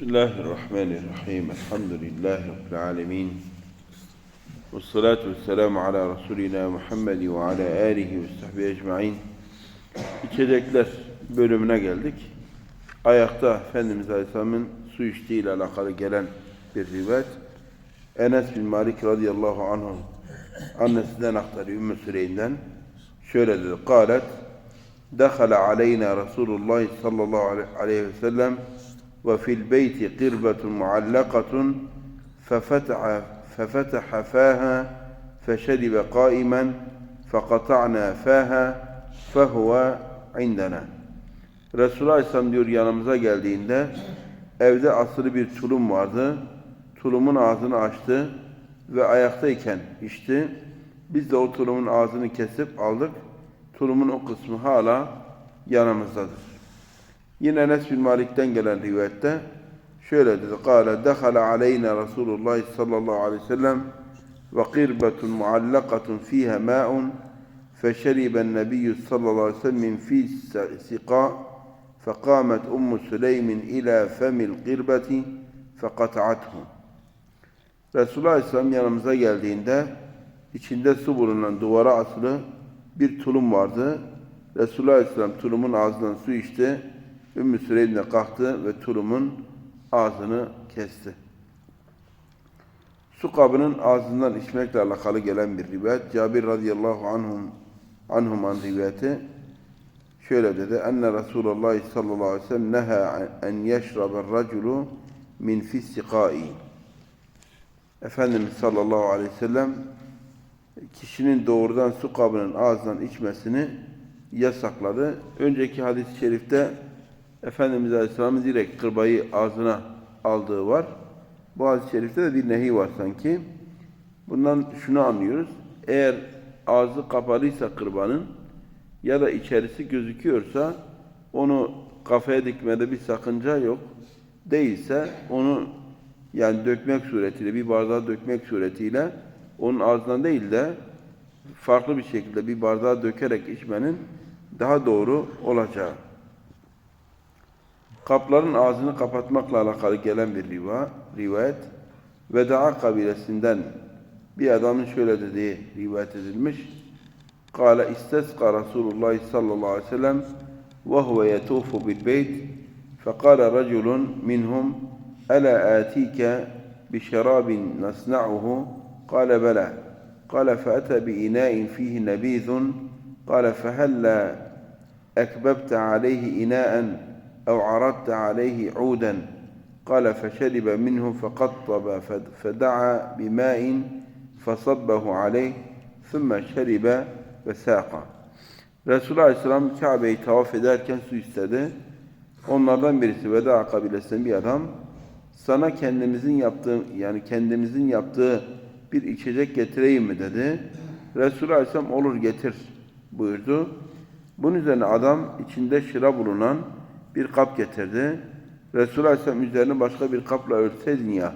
Bismillahirrahmanirrahim. Elhamdülillahi Rabbil alemin. Ve salatu ve selamu ala Resulina Muhammed ve ala alihi ve sahbihi ecmain. İçecekler bölümüne geldik. Ayakta Efendimiz Aleyhisselam'ın su içtiği ile alakalı gelen bir rivayet. Enes bin Malik radıyallahu anh annesinden aktarıyor Ümmü Süleym'den. Şöyle dedi. Kalet Dekhala aleyna Resulullah sallallahu aleyhi ve sellem وفي البيت قربة معلقة ففتح, ففتح فاها فشرب قائما فقطعنا فاها فهو عندنا Resulullah Aleyhisselam diyor yanımıza geldiğinde evde asılı bir tulum vardı. Tulumun ağzını açtı ve ayaktayken içti. Biz de o tulumun ağzını kesip aldık. Tulumun o kısmı hala yanımızdadır. Yine Enes bin Malik'ten gelen rivayette şöyle dedi. Kale dekhala aleyna Resulullah sallallahu aleyhi ve sellem ve qirbetun muallakatun fiha ma'un فشرب النبي صلى الله عليه وسلم في سقاء فقامت أم سليم إلى فم القربة فقطعته Resulullah Aleyhisselam yanımıza geldiğinde içinde su bulunan duvara asılı bir tulum vardı. Resulullah Aleyhisselam tulumun ağzından su içti. Ümmü Süleym de kalktı ve tulumun ağzını kesti. Su kabının ağzından içmekle alakalı gelen bir rivayet. Cabir radıyallahu anhum anhuman rivayeti şöyle dedi. Enne Resulullah sallallahu aleyhi ve sellem neha en yeşraber raculu min fistiqai. Efendimiz sallallahu aleyhi ve sellem kişinin doğrudan su kabının ağzından içmesini yasakladı. Önceki hadis-i şerifte Efendimiz Aleyhisselam'ın direkt kırbayı ağzına aldığı var. Bu hadis-i şerifte de bir nehi var sanki. Bundan şunu anlıyoruz. Eğer ağzı kapalıysa kırbanın ya da içerisi gözüküyorsa onu kafaya dikmede bir sakınca yok. Değilse onu yani dökmek suretiyle, bir bardağa dökmek suretiyle onun ağzından değil de farklı bir şekilde bir bardağa dökerek içmenin daha doğru olacağı Kapların ağzını kapatmakla alakalı gelen bir riva, rivayet. Veda kabilesinden bir adamın şöyle dediği rivayet edilmiş. Kale istesqa Resulullah sallallahu aleyhi ve sellem ve huve yetufu bil beyt fekale raculun minhum ألا آتيك بشراب نصنعه قال بلى قال فأتى بإناء فيه نبيذ قال فهلا أكببت عليه إناء أو عرضت عليه عودا قال فشرب منه فقطب فدعا بماء فصبه عليه ثم شرب وساق Resulullah Aleyhisselam Kabe'yi tavaf ederken su istedi. Onlardan birisi Veda kabilesinden bir adam sana kendimizin yaptığı yani kendimizin yaptığı bir içecek getireyim mi dedi. Resulullah Aleyhisselam olur getir buyurdu. Bunun üzerine adam içinde şıra bulunan bir kap getirdi. Resulullah Aleyhisselam üzerine başka bir kapla örtseydin ya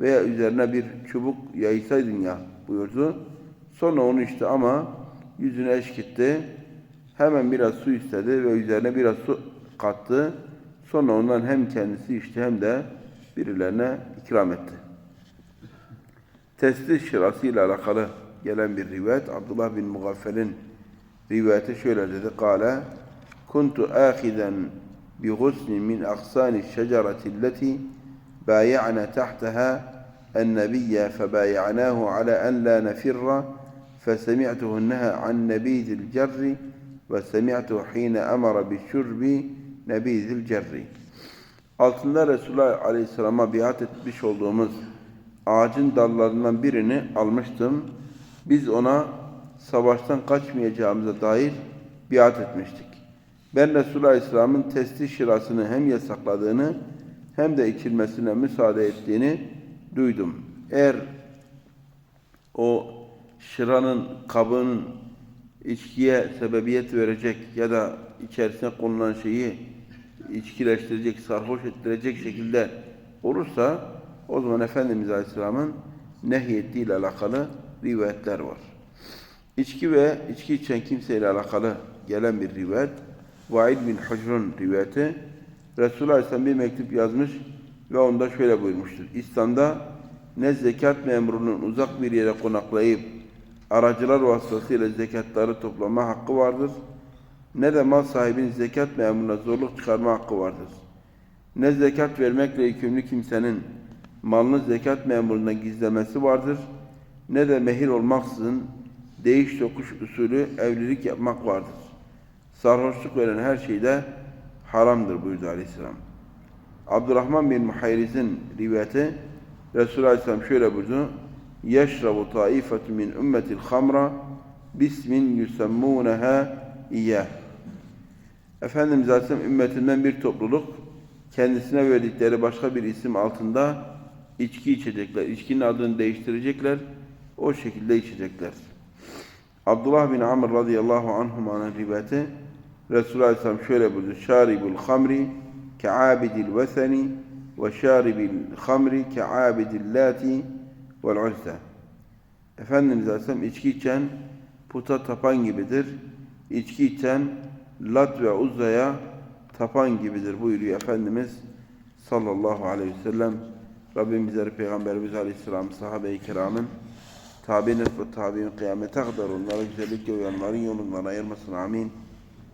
veya üzerine bir çubuk yaysaydın ya buyurdu. Sonra onu içti ama yüzüne eşkitti. Hemen biraz su istedi ve üzerine biraz su kattı. Sonra ondan hem kendisi içti hem de birilerine ikram etti. Teslis şırası ile alakalı gelen bir rivayet Abdullah bin Mugaffel'in rivayeti şöyle dedi. Kale kuntu ahidan bi ghusnin min aksani şecereti alleti bay'ana tahtaha النبي فبايعناه على أن لا نفر فسمعته النهى عن نبيذ الجر وسمعته حين أمر بالشرب نبيذ الجر altında Resulullah Aleyhisselam'a biat etmiş olduğumuz ağacın dallarından birini almıştım. Biz ona savaştan kaçmayacağımıza dair biat etmiştik. Ben Resulullah Aleyhisselam'ın testi şirasını hem yasakladığını hem de içilmesine müsaade ettiğini duydum. Eğer o şıranın kabının içkiye sebebiyet verecek ya da içerisine konulan şeyi içkileştirecek, sarhoş ettirecek şekilde olursa o zaman Efendimiz Aleyhisselam'ın nehyettiği ile alakalı rivayetler var. İçki ve içki içen kimseyle alakalı gelen bir rivayet. Vaid bin Hücr'un rivayeti. Resulullah Aleyhisselam bir mektup yazmış. Ve onda şöyle buyurmuştur. İslam'da ne zekat memurunun uzak bir yere konaklayıp aracılar vasıtasıyla zekatları toplama hakkı vardır. Ne de mal sahibinin zekat memuruna zorluk çıkarma hakkı vardır. Ne zekat vermekle yükümlü kimsenin malını zekat memurundan gizlemesi vardır. Ne de mehir olmaksızın değiş tokuş usulü evlilik yapmak vardır. Sarhoşluk veren her şeyde haramdır buyurdu Aleyhisselam. Abdurrahman bin Muhayriz'in rivayeti Resulullah Aleyhisselam şöyle buyurdu. Yeşrabu taifetun min ümmetil hamra bismin yusammuneha iyyah. Efendimiz Aleyhisselam ümmetinden bir topluluk kendisine verdikleri başka bir isim altında içki içecekler. İçkinin adını değiştirecekler. O şekilde içecekler. Abdullah bin Amr radıyallahu anhumanın rivayeti Resulullah Aleyhisselam şöyle buyurdu. Şaribul hamri ke'abidil veseni ve şaribil hamri ke'abidil lati vel uzza. Efendimiz Aleyhisselam içki içen puta tapan gibidir. İçki içen Lat ve Uzza'ya tapan gibidir buyuruyor Efendimiz sallallahu aleyhi ve sellem. Rabbim bizleri Peygamberimiz Aleyhisselam sahabe-i kiramın tabi'in ve tabi'in kıyamete kadar onlara güzellikle uyanların yolundan ayırmasın amin.